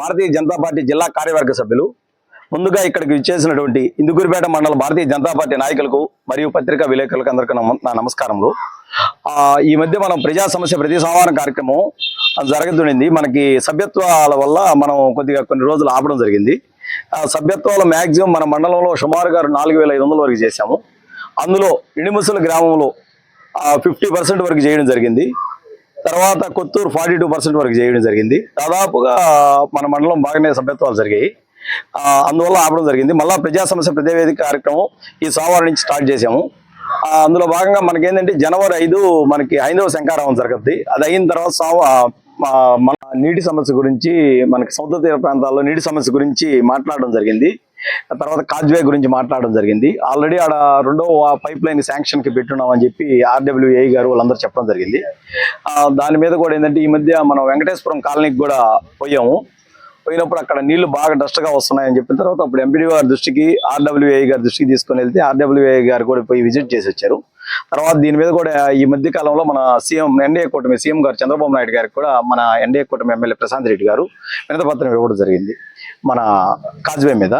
Bharatiya Janata party జిల్లా కార్యవర్గ సభ్యులు. ముందుగా ఇక్కడికి ఇచ్చేసినటువంటి ఇందుకూరుపేట మండల భారతీయ జనతా పార్టీ నాయకులకు మరియు పత్రికా విలేకరులకు అందరికీ నా నమస్కారములు. ఈ మధ్య మనం ప్రజా సమస్య ప్రతి సోమవారం కార్యక్రమం జరుగుతుండింది మనకి సభ్యత్వాల వల్ల మనం కొద్దిగా కొన్ని రోజులు ఆపడం జరిగింది. సభ్యత్వాలు మ్యాక్సిమం మన మండలంలో సుమారుగా నాలుగు వేల ఐదు వందల వరకు చేశాము. అందులో ఇడిముసల గ్రామంలో ఫిఫ్టీ పర్సెంట్ వరకు చేయడం జరిగింది. తర్వాత కొత్తూరు ఫార్టీ టూ పర్సెంట్ వరకు చేయడం జరిగింది. దాదాపుగా మన మండలం బాగానే సభ్యత్వాలు జరిగాయి. అందువల్ల ఆపడం జరిగింది. మళ్ళా ప్రజా సమస్య ప్రతివేదిక కార్యక్రమం ఈ సోమవారం నుంచి స్టార్ట్ చేసాము అందులో భాగంగా మనకేంటంటే జనవరి ఐదు మనకి ఐదవ శంకారావం జరుగుద్ది. అది అయిన తర్వాత సోమ మన నీటి సమస్య గురించి మనకి సముద్ర తీర ప్రాంతాల్లో నీటి సమస్య గురించి మాట్లాడడం జరిగింది. తర్వాత కాజ్వే గురించి మాట్లాడడం జరిగింది. ఆల్రెడీ ఆడ రెండో పైప్ లైన్ శాంక్షన్కి పెట్టున్నామని చెప్పి ఆర్డబ్ల్యూఏ గారు వాళ్ళందరూ చెప్పడం జరిగింది. దాని మీద కూడా ఏంటంటే ఈ మధ్య మనం వెంకటేశ్వరం కాలనీకి కూడా పోయాము. పోయినప్పుడు అక్కడ నీళ్ళు బాగా డస్ట్గా వస్తున్నాయని చెప్పిన తర్వాత అప్పుడు ఎంపీడీ గారి దృష్టికి ఆర్డబ్ల్యూఏ గారి దృష్టికి తీసుకొని వెళ్తే ఆర్డబ్ల్యూఏ గారు కూడా పోయి విజిట్ చేసి వచ్చారు. తర్వాత దీని మీద కూడా ఈ మధ్య కాలంలో మన సీఎం ఎన్డీఏ కూటమి సీఎం గారు చంద్రబాబు నాయుడు గారికి కూడా మన ఎన్డీఏ కూటమి ఎమ్మెల్యే ప్రశాంత్ రెడ్డి గారు వినతపత్రం ఇవ్వడం జరిగింది మన కాజ్వే మీద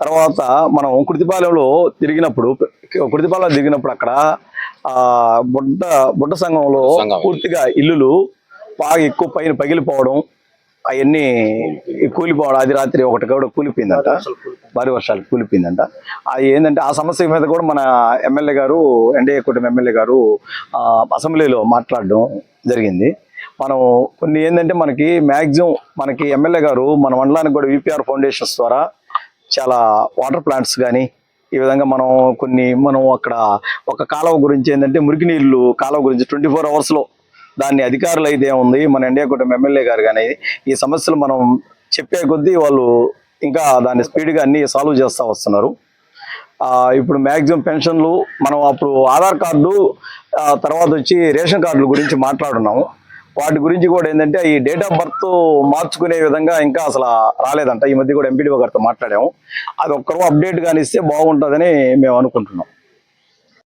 తర్వాత మనం కుర్తిపాలెంలో తిరిగినప్పుడు కుర్తిపాలెం తిరిగినప్పుడు అక్కడ ఆ బుడ్డ బుడ్డ సంఘంలో సంఘం. పూర్తిగా ఇల్లులు బాగా ఎక్కువ పైన పగిలిపోవడం అవన్నీ కూలిపోవడం. అది రాత్రి ఒకటి కూడా కూలిపోయిందంట. భారీ వర్షాలు కూలిపోయిందంట. అది ఏంటంటే ఆ సమస్య మీద కూడా మన ఎమ్మెల్యే గారు ఎన్డీఏ కూటమి ఎమ్మెల్యే గారు అసెంబ్లీలో మాట్లాడడం జరిగింది. మనం కొన్ని ఏంటంటే మనకి మ్యాక్సిమం మనకి ఎమ్మెల్యే గారు మన మండలానికి కూడా విపిఆర్ ఫౌండేషన్స్ ద్వారా చాలా వాటర్ ప్లాంట్స్ కానీ ఈ విధంగా మనం కొన్ని మనం అక్కడ ఒక కాలువ గురించి ఏంటంటే మురికి నీళ్ళు కాలువ గురించి ట్వంటీ ఫోర్ అవర్స్లో దాన్ని అధికారులు అయితే ఉంది మన ఇండియా కూటమి ఎమ్మెల్యే గారు కానీ ఈ సమస్యలు మనం చెప్పే కొద్దీ వాళ్ళు ఇంకా దాన్ని స్పీడ్గా అన్ని సాల్వ్ చేస్తూ వస్తున్నారు. ఇప్పుడు మ్యాక్సిమం పెన్షన్లు మనం అప్పుడు ఆధార్ కార్డు తర్వాత వచ్చి రేషన్ కార్డుల గురించి మాట్లాడున్నాము. వాటి గురించి కూడా ఏంటంటే ఈ డేట్ ఆఫ్ బర్త్ మార్చుకునే విధంగా ఇంకా అసలు రాలేదంట. ఈ మధ్య కూడా ఎంపీడీఓ గారితో మాట్లాడాము. అది ఒక్కరో అప్డేట్ కానీ ఇస్తే బాగుంటుందని మేము అనుకుంటున్నాం.